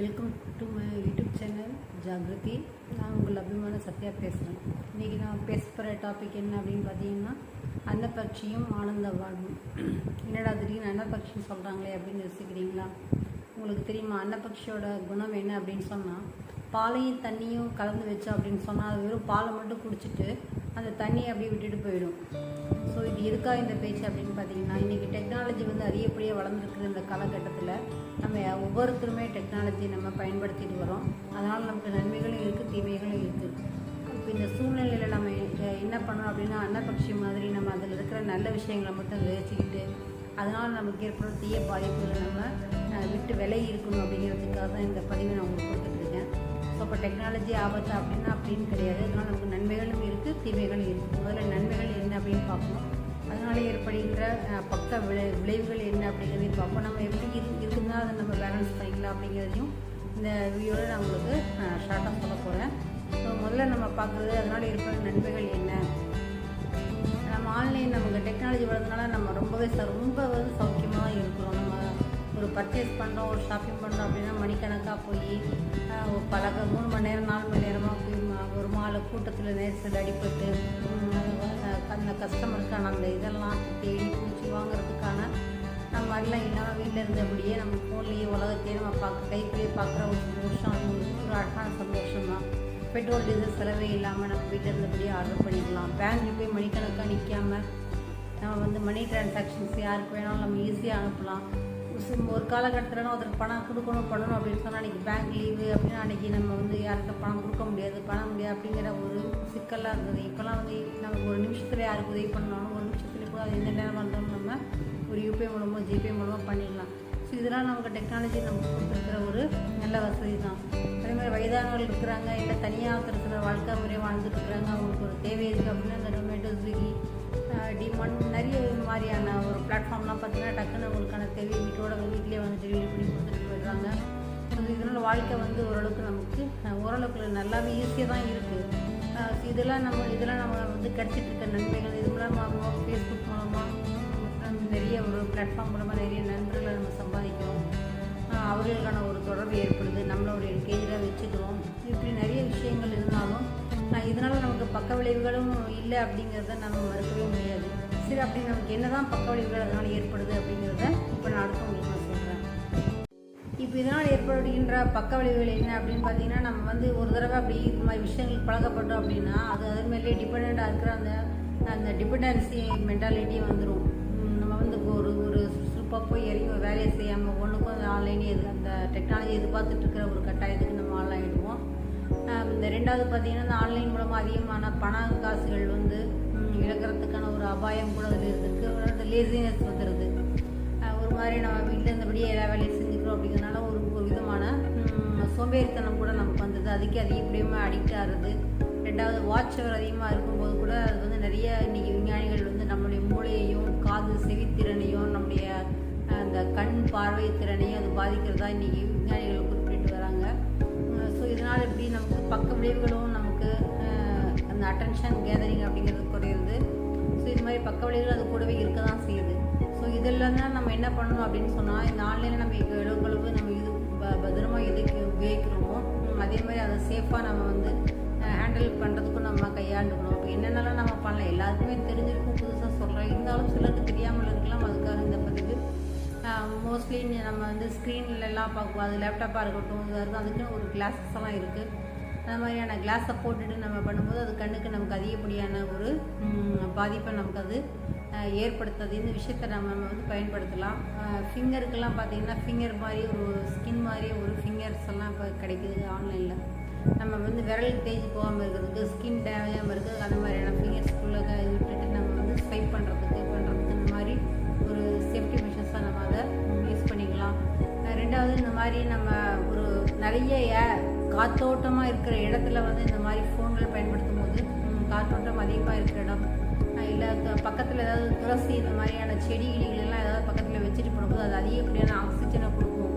Welcome to my YouTube channel Jagriti நான் உங்கள் அபிமான சத்யா பேசுகிறேன் இன்றைக்கி நான் பேச போகிற டாபிக் என்ன அப்படின்னு பார்த்தீங்கன்னா அன்னப்பட்சியும் ஆனந்த வாழ்வும். என்னடா திடீர்னு அன்னப்பட்சின்னு சொல்கிறாங்களே அப்படின்னு யோசிக்கிறீங்களா? உங்களுக்கு தெரியுமா அன்னப்பட்சியோட குணம் என்ன அப்படின்னு சொன்னால் பாலையும் தண்ணியும் கலந்து வச்சோம் அப்படின்னு சொன்னால் அது வெறும் பாலை மட்டும் குடிச்சிட்டு அந்த தண்ணியை அப்படியே விட்டுட்டு போயிடும். ஸோ இது எதுக்காக இந்த பேச்சு அப்படின்னு பார்த்தீங்கன்னா இன்றைக்கி டெக்னாலஜி வந்து அதிகப்படியாக வளர்ந்துருக்குது இந்த காலகட்டத்தில். நம்ம ஒவ்வொருத்தருமே டெக்னாலஜி நம்ம பயன்படுத்திட்டு வரோம். அதனால் நமக்கு நன்மைகளும் இருக்குது தீமைகளும் இருக்குது இப்போ இந்த சூழ்நிலையில் நம்ம என்ன பண்ணணும் அப்படின்னா அன்னபக்ஷி மாதிரி நம்ம அதில் இருக்கிற நல்ல விஷயங்களை மட்டும் விளைச்சிக்கிட்டு அதனால் நமக்கு ஏற்படும் தீய பாதிப்புகளை நம்ம விட்டு விலகி இருக்கணும் அப்படிங்கிறதுக்காக தான் இந்த பதிவை நான் உங்களுக்கு கொடுத்துருக்கேன். இப்போ டெக்னாலஜி ஆபத்து அப்படின்னா அப்படின்னு கிடையாது. அதனால் நமக்கு நன்மைகளும் இருக்குது தீமைகளும் இருக்குது முதல்ல நன்மைகள் என்ன அப்படின்னு பார்ப்போம். அதனால ஏற்படுகின்ற பக்க விளை விளைவுகள் என்ன அப்படிங்கிறதையும் பார்ப்போம். நம்ம எப்படி இரு இருக்குதுன்னா அதை நம்ம பேலன்ஸ் பண்ணிக்கலாம் அப்படிங்கிறதையும் இந்த வீடியோவில் நான் உங்களுக்கு ஷார்ட்டாக சொல்ல போகிறேன் ஸோ முதல்ல நம்ம பார்க்குறது அதனால் ஏற்படும் நன்மைகள் என்ன? நம்ம ஆன்லைன் நமக்கு டெக்னாலஜி வளர்ந்தனால நம்ம ரொம்பவே ச- ரொம்ப வந்து பர்ச்சேஸ் பண்ணுறோம் ஒரு ஷாப்பிங் பண்ணுறோம் அப்படின்னா மணிக்கணக்காக போய் ஆஹ், ஒரு பல மூணு மணி நேரம் நாலு மணி நேரமாக போய் ஒரு மாலை கூட்டத்தில் நெரிசல் அடிபட்டு அந்த கஸ்டமருக்கான அந்த இதெல்லாம் தேடி பிடிச்சி வாங்குறதுக்கான நம்ம மாதிரிலாம் இல்லாமல் வீட்டில் இருந்தபடியே நம்ம ஃபோன்லேயே உலகத்தையே நம்ம பார்க்க கைக்குள்ளேயே பார்க்குற ஒரு சந்தோஷம் ஒரு ஒரு அழகான சந்தோஷம் தான். பெட்ரோல் டீசல் செலவே இல்லாமல் நம்ம வீட்டில் இருந்தபடியே ஆர்டர் பண்ணிக்கலாம் பேங்க்கில் போய் மணிக்கணக்காக நிற்காம நம்ம வந்து மணி டிரான்சாக்ஷன்ஸ் யாருக்கு வேணாலும் நம்ம ஈஸியாக அனுப்பலாம். ஒரு காலகட்டத்தில் ஒருத்தருக்கு பணம் கொடுக்கணும் பண்ணணும் அப்படின்னு சொன்னால் அன்றைக்கி பேங்க் லீவு அப்படின்னா அன்றைக்கி நம்ம வந்து யார்கிட்ட பணம் கொடுக்க முடியாது பணம் முடியாது அப்படிங்கிற ஒரு சிக்கலாக இருந்தது. இப்போல்லாம் வந்து நம்ம ஒரு நிமிஷத்தில் யாருக்கு உதவி பண்ணாலும் ஒரு நிமிஷத்துல கூட அது எந்த நேரம் வந்தாலும் நம்ம ஒரு யூபிஐ மூலமாக ஜிபே மூலமாக பண்ணிடலாம். ஸோ இதெல்லாம் நமக்கு டெக்னாலஜி நமக்கு கொடுத்துருக்கிற ஒரு நல்ல வசதி தான். அதே மாதிரி வயதானவர்கள் இருக்கிறாங்க இல்லை தனியாக இருக்கிற வாழ்க்கை முறையை வாழ்ந்துட்டு இருக்கிறாங்க அவங்களுக்கு ஒரு தேவை இருக்குது அப்படின்னா இந்த டொமேட்டோ ஸ்விக்கி டிமான் நிறைய மாதிரியான ஒரு பிளாட்ஃபார்ம்லாம் பார்த்தீங்கன்னா டக்குன்னு அவங்களுக்கான தேவை வீட்டோட வீட்டிலே வந்து டெலிவரி பண்ணி கொடுத்துட்டு போயிடுறாங்க. ஸோ இதனால் வாழ்க்கை வந்து ஓரளவுக்கு நமக்கு ஓரளவுக்கு நல்லாவே ஈஸியாக தான் இருக்குது இதெல்லாம் நம்ம இதெல்லாம் நம்ம வந்து கிடச்சிட்டு இருக்க நன்மைகள் இது மூலமாக ஃபேஸ்புக் மூலமாக நிறைய ஒரு பிளாட்ஃபார்ம் மூலமாக நிறைய நண்பர்களை நம்ம சம்பாதிக்கிறோம். அவர்களுக்கான ஒரு தொடர்பு ஏற்படுது நம்மளை ஒரு என்கேஜாக வச்சுக்கிறோம். இப்படி நிறைய விஷயங்கள் இருந்தாலும் இதனால் நமக்கு பக்க விளைவுகளும் இல்லை அப்படிங்கிறத நம்ம மறுக்கவே முடியாது. சரி அப்படி நமக்கு என்னதான் பக்க விளைவுகள் அதனால் ஏற்படுது அப்படிங்கிறத இப்போ நான் அடுத்து உங்களுக்கு நான் சொல்கிறேன் இப்போ இதனால் ஏற்படுகின்ற பக்க விளைவுகள் என்ன அப்படின்னு பார்த்தீங்கன்னா நம்ம வந்து ஒரு தடவை அப்படி இந்த மாதிரி விஷயங்களுக்கு பழக்கப்பட்டோம் அப்படின்னா அது அதன் மேலே டிபெண்ட்டாக இருக்கிற அந்த அந்த டிபெண்டன்சி மென்டாலிட்டி வந்துடும் நம்ம வந்து இப்போ ஒரு ஒரு சுறுசுறுப்பாக போய் இறங்கி வேலையை செய்யாமல் ஒன்றுக்கும் அந்த ஆன்லைன் எது அந்த டெக்னாலஜி எதிர்பார்த்துட்டு இருக்கிற ஒரு கட்டாயத்துக்கு நம்ம ஆளாயிடுவோம். ஆகிடுவோம் இந்த ரெண்டாவது பார்த்தீங்கன்னா இந்த ஆன்லைன் மூலமாக அதிகமான பண காசுகள் வந்து இழக்கிறதுக்கான ஒரு அபாயம் கூட அதில் இருக்குது லேசினஸ் வந்துடுது ஒரு மாதிரி நம்ம வீட்டில் இருந்தபடியே எல்லா வேலையும் செஞ்சுக்கிறோம் அப்படிங்கிறதுனால ஒரு ஒரு விதமான சோம்பேறித்தனம் கூட நமக்கு வந்தது. அதுக்கு அதிகப்படியாக அடிக்ட் ஆகுறது? ரெண்டாவது வாட்ச் அவர் அதிகமாக இருக்கும்போது கூட அது வந்து நிறைய இன்னைக்கு விஞ்ஞானிகள் வந்து நம்மளுடைய மூளையையும் காது செவித்திறனையும் நம்முடைய அந்த கண் பார்வை திறனையும் அது பாதிக்கிறதா இன்னைக்கு விஞ்ஞானிகள் குறிப்பிட்டு வராங்க. ஸோ இதனால் எப்படி நமக்கு பக்க விளைவுகளும் நமக்கு அந்த அட்டென்ஷன் கேதரிங் அப்படிங்கிறது குறையுது. ஸோ இது மாதிரி பக்க விளைவுகள் அது கூடவே இருக்க தான் செய்யுது. இதெல்லாம் தான் நம்ம என்ன பண்ணணும் அப்படின்னு சொன்னால் இந்த ஆன்லைனில் நம்ம எவ்வளவு நம்ம இது ப- பத்திரமா எதுக்கு உபயோகிக்கிறோமோ அதே மாதிரி அதை சேஃபாக நம்ம வந்து ஹேண்டில் பண்ணுறதுக்கும் நம்ம கையாண்டுக்கணும். இப்போ என்னென்னலாம் நம்ம பண்ணலாம்? எல்லாருக்குமே தெரிஞ்சிருக்கும் புதுசாக சொல்கிறோம் இருந்தாலும் சிலருக்கு தெரியாமல் இருக்கலாம். அதுக்காக இந்த பதிவு. மோஸ்ட்லி நம்ம வந்து ஸ்க்ரீன்லலாம் பார்க்குவோம். அது லேப்டாப்பாக இருக்கட்டும் இதாக இருக்கும் அதுக்குன்னு ஒரு கிளாஸஸ் எல்லாம் இருக்குது அந்த மாதிரியான கிளாஸை போட்டுட்டு நம்ம பண்ணும்போது அது கண்ணுக்கு நமக்கு அதிகப்படியான ஒரு பாதிப்பை நமக்கு அது ஏற்படுத்தாது. இந்த விஷயத்தை நம்ம வந்து பயன்படுத்தலாம். ஃபிங்கருக்கெல்லாம் பார்த்தீங்கன்னா ஃபிங்கர் மாதிரி ஒரு ஸ்கின் மாதிரி ஒரு ஃபிங்கர்ஸ் எல்லாம் இப்போ கிடைக்குது ஆன்லைனில் நம்ம வந்து விரல் தேய்ச்சி போகாமல் இருக்கிறதுக்கு ஸ்கின் டேமேஜாமல் இருக்குது அந்த மாதிரியான ஃபிங்கர்ஸ்குள்ளே விட்டுட்டு நம்ம வந்து ஸ்வைப் பண்ணுறதுக்கு பண்ணுறதுக்கு இந்த மாதிரி ஒரு சேஃப்டி மெஷர்ஸாக நம்ம அதை யூஸ் பண்ணிக்கலாம். ரெண்டாவது இந்த மாதிரி நம்ம ஒரு நிறைய ஏ- காத்தோட்டமாக இருக்கிற இடத்துல வந்து இந்த மாதிரி ஃபோன்கள் பயன்படுத்தும் போது காத்தோட்டம் காற்றோட்டம் அதிகமாக இருக்கிற இடம் பக்கத்தில் ஏதாவது துளசி இந்த மாதிரியான செடி கிளிகள் ஏதாவது பக்கத்தில் வச்சுட்டு போடும்போது அது அதிகப்படியான ஆக்சிஜனை கொடுக்கும்.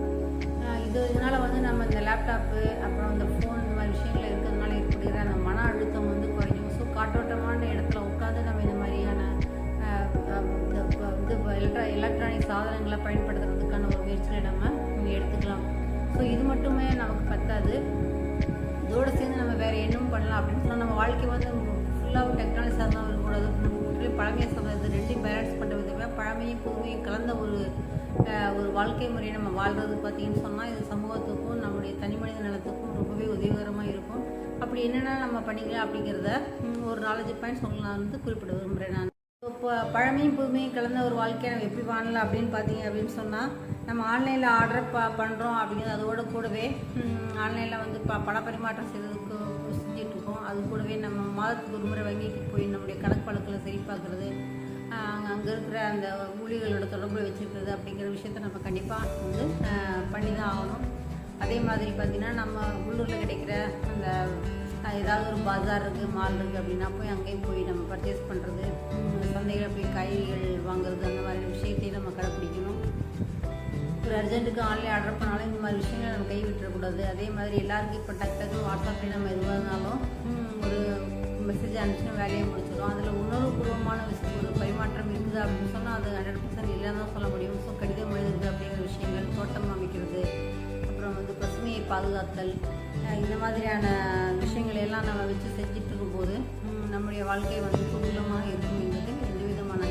இது இதனால் வந்து நம்ம இந்த லேப்டாப்பு அப்புறம் இந்த ஃபோன் இந்த மாதிரி விஷயங்கள் இருக்கிறதுனால ஏற்படுகிற அந்த மன அழுத்தம் வந்து குறையும். ஸோ காற்றோட்டமான இடத்துல உட்காந்து நம்ம இந்த மாதிரியான இது எலக்ட்ரா எலக்ட்ரானிக் சாதனங்களை பயன்படுத்துறதுக்கான ஒரு முயற்சிகளை நம்ம எடுத்துக்கலாம். ஸோ இது மட்டுமே நமக்கு பத்தாது. இதோடு சேர்ந்து நம்ம வேறு என்னும் பண்ணலாம் அப்படின்னு சொன்னால் நம்ம வாழ்க்கை வந்து ஃபுல்லாக டெக்னாலஜி சார்ந்தவங்க இருக்கக்கூடாது முற்றிலும் பழமையை சமயத்தை ரெண்டையும் பேலன்ஸ் பண்ண விதமாக பழமையும் புதுமையும் கலந்த ஒரு ஒரு வாழ்க்கை முறையை நம்ம வாழ்கிறது பார்த்தீங்கன்னு சொன்னால் இது சமூகத்துக்கும் நம்முடைய தனி மனித நலத்துக்கும் ரொம்பவே உதவிகரமாக இருக்கும். அப்படி என்னென்ன நம்ம பண்ணிக்கலாம் அப்படிங்கிறத ஒரு நாலஞ்சு பாயிண்ட்ஸ் உங்களுக்கு நான் வந்து குறிப்பிட விரும்புகிறேன் நான். இப்போ பழமையும் புதுமையும் கலந்த ஒரு வாழ்க்கையை நம்ம எப்படி வாழலாம் அப்படின்னு பார்த்தீங்க அப்படின்னு சொன்னால் நம்ம ஆன்லைனில் ஆர்டர் ப பண்ணுறோம் அப்படிங்கிறது அதோட கூடவே ஆன்லைனில் வந்து ப பண பரிமாற்றம் செய்கிறதுக்கு அது கூடவே நம்ம மாதத்துக்கு ஒரு முறை வங்கிக்கு போய் நம்முடைய கணக்கு வழக்கில் சரி பார்க்குறது அங்கே இருக்கிற அந்த ஊழியர்களோட தொடர்பு வச்சுருக்கிறது அப்படிங்கிற விஷயத்த நம்ம கண்டிப்பாக வந்து பண்ணி தான் ஆகணும். அதே மாதிரி பார்த்திங்கன்னா நம்ம உள்ளூரில் கிடைக்கிற அந்த ஏதாவது ஒரு பஜார் இருக்குது மால் இருக்குது அப்படின்னா போய் அங்கேயும் போய் நம்ம பர்ச்சேஸ் பண்ணுறது சந்தையில் போய் காய்கறிகள் வாங்குறது அந்த மாதிரி விஷயத்தையும் நம்ம கடைப்பிடிக்கணும். ஒரு அர்ஜென்ட்டுக்கு ஆன்லைன் ஆர்டர் பண்ணாலும் இந்த மாதிரி விஷயங்கள் நம்ம கை விட்டுறக்கூடாது அதே மாதிரி எல்லாருக்கும் இப்போ டக்கு டக்குனு வாட்ஸ்அப்பில் நம்ம மெசேஜ் அனுப்பிச்சுன்னா வேலையை முடிச்சிடும். அதில் உணர்வுபூர்வமான விஷயம் ஒரு பரிமாற்றம் இருக்குது அப்படின்னு சொன்னால் அது ஹண்ட்ரட் பர்சன்ட் இல்லைன்னு தான் சொல்ல முடியும். ஸோ கடிதம் எழுதுறது அப்படிங்கிற விஷயங்கள் தோட்டம் அமைக்கிறது அப்புறம் வந்து பசுமையை பாதுகாத்தல் இந்த மாதிரியான விஷயங்களை எல்லாம் நம்ம வச்சு செஞ்சுட்டு இருக்கும்போது நம்முடைய வாழ்க்கை வந்து சுமூலமாக இருக்கும் என்பது எந்த விதமான